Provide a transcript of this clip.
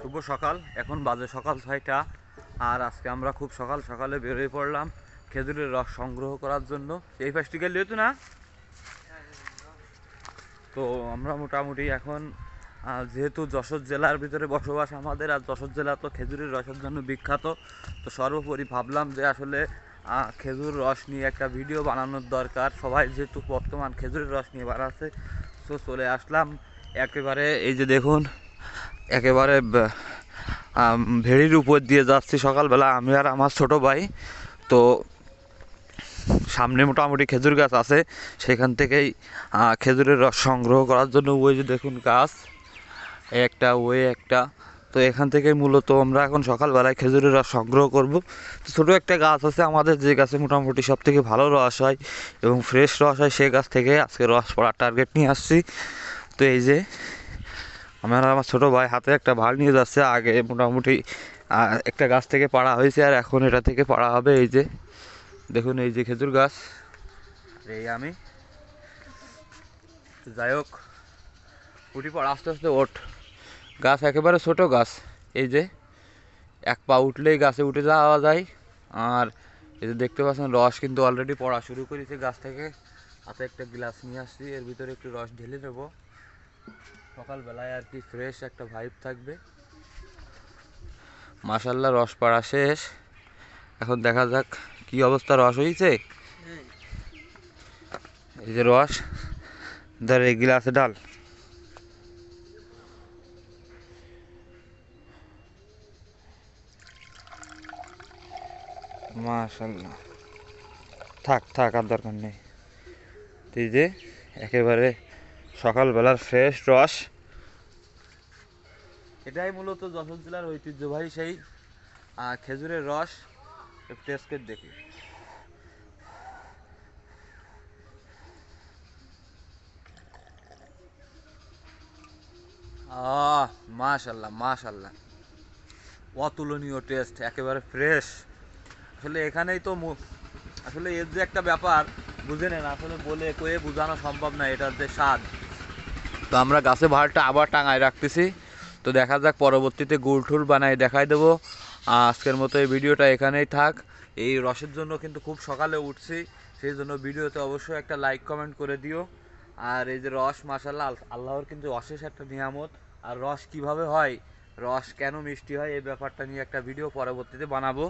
শুভ সকাল। এখন বাজে সকাল ছয়টা আর আজকে আমরা খুব সকাল সকালে বেরিয়ে পড়লাম খেজুরের রস সংগ্রহ করার জন্য। এই পাশটি গেলে তো না? তো আমরা মোটামুটি এখন যেহেতু যশোর জেলার ভিতরে বসবাস আমাদের, আর যশোর জেলা তো খেজুরের রসের জন্য বিখ্যাত, তো সর্বোপরি ভাবলাম যে আসলে খেজুর রস নিয়ে একটা ভিডিও বানানোর দরকার। সবাই যেহেতু বর্তমান খেজুরের রস নিয়ে বানাচ্ছে তো চলে আসলাম। একেবারে এই যে দেখুন একেবারে ভেড়ির উপর দিয়ে যাচ্ছি সকালবেলা। আমি আর আমার ছোট ভাই, তো সামনে মোটামুটি খেজুর গাছ আছে। সেখান থেকেই খেজুরের রস সংগ্রহ করার জন্য ওই যে দেখুন গাছ, একটা, ওই একটা। তো এখান থেকে মূলত আমরা এখন সকালবেলায় খেজুরের রস সংগ্রহ করব। তো ছোটো একটা গাছ আছে আমাদের, যে গাছে মোটামুটি সব থেকে ভালো রস হয় এবং ফ্রেশ রস হয় সেই গাছ থেকে আজকে রস পড়ার টার্গেট নিয়ে আসছি। তো এই যে আমার আমার ছোটো ভাই হাতে একটা ভার নিয়ে যাচ্ছে, আগে মোটামুটি একটা গাছ থেকে পাড়া হয়েছে আর এখন এটা থেকে পাড়া হবে, এই যে, দেখুন এই যে খেজুর গাছ এই আমি। যাই হোক, উঠি পর আস্তে আস্তে ওঠ। গাছ একেবারে ছোট গাছ, এই যে, এক পা উঠলেই গাছে উঠে যাওয়া যায়। আর এই যে দেখতে পাচ্ছেন, রস কিন্তু অলরেডি পড়া শুরু করেছে গাছ থেকে। হাতে একটা গ্লাস নিয়ে আসছি, এর ভিতরে একটু রস ঢেলে নেব। সকালবেলায় আর কি ফ্রেশ একটা ভাইব থাকবে। মাসাল্লাহ রস পাড়া শেষ। এখন দেখা যাক কি অবস্থা, রস হয়েছে? এই যে রস, ধর এই গ্লাসে ডাল মাশাল্লাহ থাক থাক, আর দরকার নেই। এই যে একেবারে সকালবেলার ফ্রেশ রস। এটাই মূলত যশোর জেলার ঐতিহ্যবাহী সেই খেজুরের রস টেস্ট দেখি। মাশাল্লাহ মাশাল্লাহ। অতুলনীয় টেস্ট একেবারে ফ্রেশ আসলে এখানেই তো আসলে এর যে একটা ব্যাপার, বুঝে নেন, আসলে বলে কয়ে বোঝানো সম্ভব না এটার যে স্বাদ। তো আমরা গাছে ভাড়টা আবার টাঙায় রাখতেছি। তো দেখা যাক পরবর্তীতে গুড় টুল বানাই দেখাই দেবো। আজকের মতো এই ভিডিওটা এখানেই থাক। এই রসের জন্য কিন্তু খুব সকালে উঠছি, সেই জন্য ভিডিওতে অবশ্যই একটা লাইক কমেন্ট করে দিও। আর এই যে রস মাসাল্লাহ আল্লাহর কিন্তু অশেষ একটা নিয়ামত। আর রস কীভাবে হয়, রস কেন মিষ্টি হয়, এই ব্যাপারটা নিয়ে একটা ভিডিও পরবর্তীতে বানাবো।